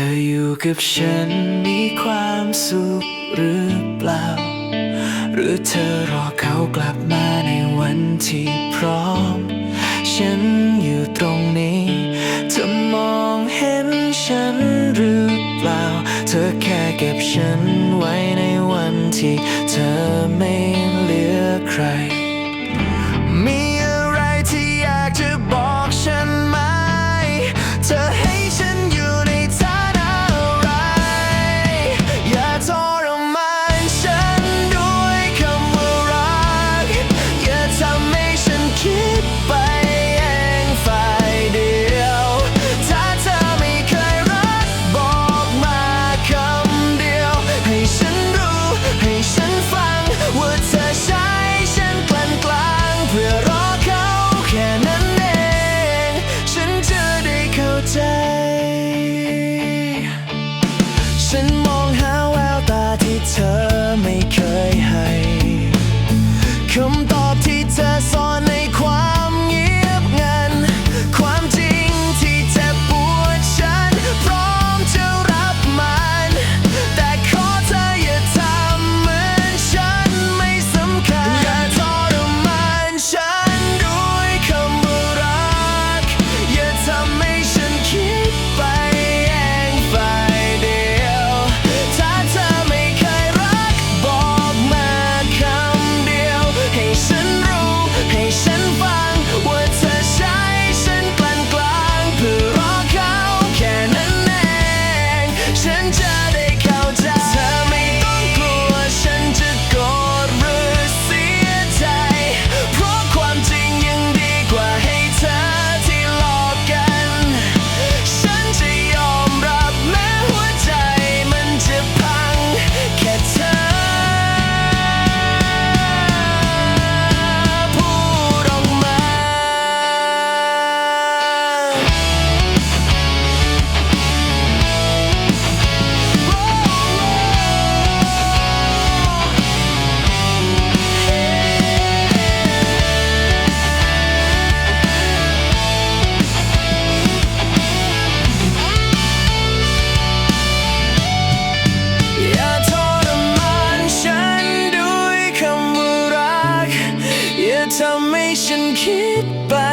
ธออยู่กับฉันมีความสุขหรือเปล่า หรือเธอรอเขากลับมาในวันที่พร้อม ฉันอยู่ตรงนี้เธอมองเห็นฉันหรือเปล่า เธอแค่เก็บฉันไว้ในวันที่เธอไม่เหลือใคร kid by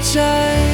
债